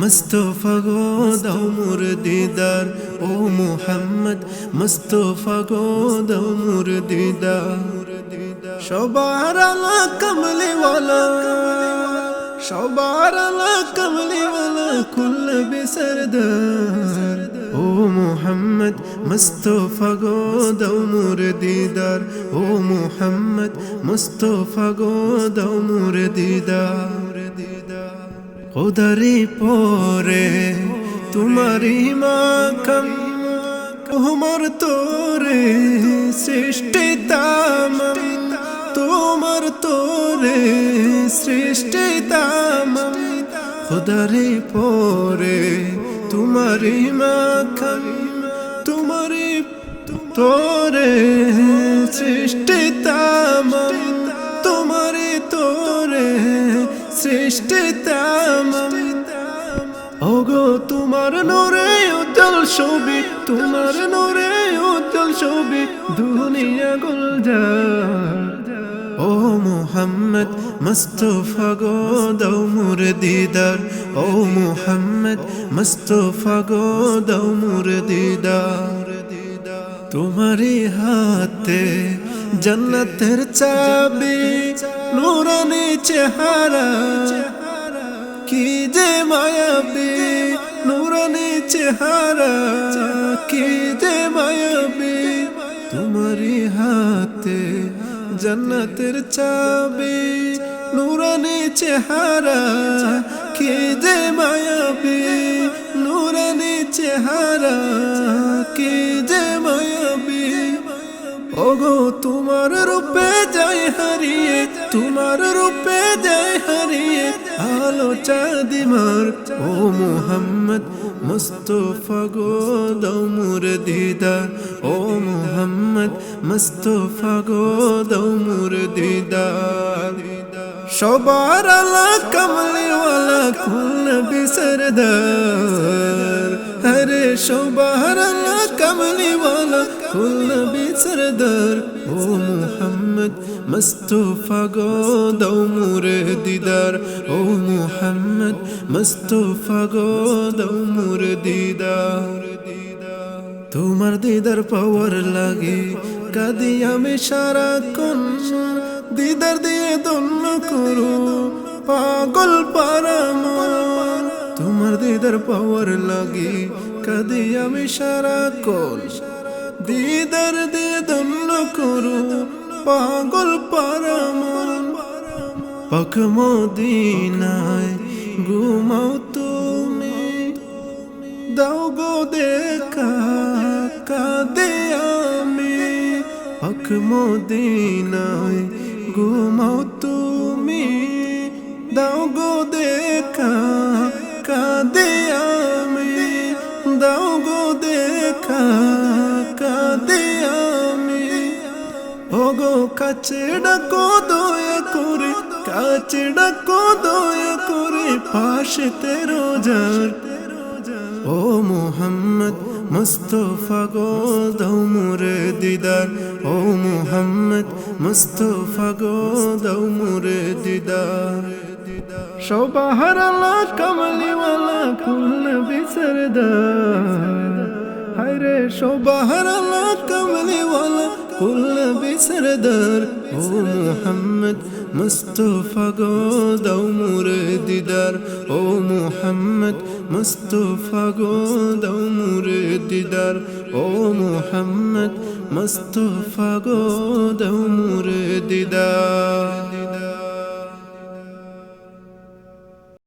মুস্তফা গো দাও মোর দিদার ও মোহাম্মদ মুস্তফা গো দাও মোর দিদার সবার আলা কমলিওয়ালা সবার আলা কমলিওয়ালা কুল বিসরদার ও মোহাম্মদ মুস্তফা গো দাও মোর দিদার ও মোহাম্মদ মুস্তফা গো দাও মোর দিদার খোদারি পরে তোমারি মাখম তোমার তোরে, সৃষ্টি তামম তোমার তোরে, সৃষ্টি তামম খোদারি পরে তোমারি মাখম তোমারি তোরে, সৃষ্টি তামম তোমারি তোরে, সৃষ্টি তামম ওগো, তোমার নোরে উজ্জ্বল ছবি, তোমার নোরে উজ্জ্বল ছবি দুনিয়া গুলজার ও মোহাম্মদ মুস্তফা গো, দাও মোর দিদার। ও মোহাম্মদ মুস্তফা গো, দাও মোর দিদার। তোমারি হাতে জন্নতের চাবি, নুরানি চেহারা। কি যে মায়াবী নুরানি চেহারা কি যে মায়াবী তোমারি হাতে জন্নতের চাবি। নুরানি চেহারা কি যে মায়াবী নুরানি চেহারা কি যে মায়াবী ওগো, তোমার রূপে যাই হারিয়ে, তোমার রূপে যাই হারিয়ে আলো চাঁদিমার, ও মোহাম্মদ মুস্তফা গো দাও মোর দিদার ও মোহাম্মদ মুস্তফা গো দাও মোর দিদার সবার আলা কমলিওয়ালা কুল বিসরদার হরে সবার আলা কমলিওয়ালা কুল বিসরদার ও মোহাম্মদ, মুস্তফা গো দাও মোর দিদার ও মোহাম্মদ, মুস্তফা গো দাও মোর দিদার তোমার দিদার পাওয়ার লাগে, কাদি আমি সারাক্ষণ, দিদার দিয়ে দন্য করো, পাগল পারামন তোমার দিদার পাওয়ার লাগে, কাদি আমি সারাক্ষণ। দিদার দিয়ে দন্য করো পাগল পারামন। পাক মদিনায় ঘুমাও তুমি। দাও গো দেখা, কাদে আমি। পাক মদিনায় ঘুমাও তুমি। দাও গো দেখা, কাদে আমি। দাও গো দেখা কাদে আমি। ওগো কাছে ডাকো দয়া করে কাছে ডাকো দয়া করে পাশে তেরো যার ও মোহাম্মদ মুস্তফা গো দাও মোরে দিদার। ও মোহাম্মদ মুস্তফা গো দাও মোরে দিদার আল্লাহ, কমলিওয়ালা কুল বিসরদার হায়রে সবাহার আল্লাহ কমলিওয়ালা, কুল বিসরদার ও মোহাম্মদ মুস্তফা গো দাও মোরে দিদার ও মোহাম্মদ মুস্তফা গো দাও মোরে দিদার ও মোহাম্মদ মুস্তফা গো দাও মোরে দিদার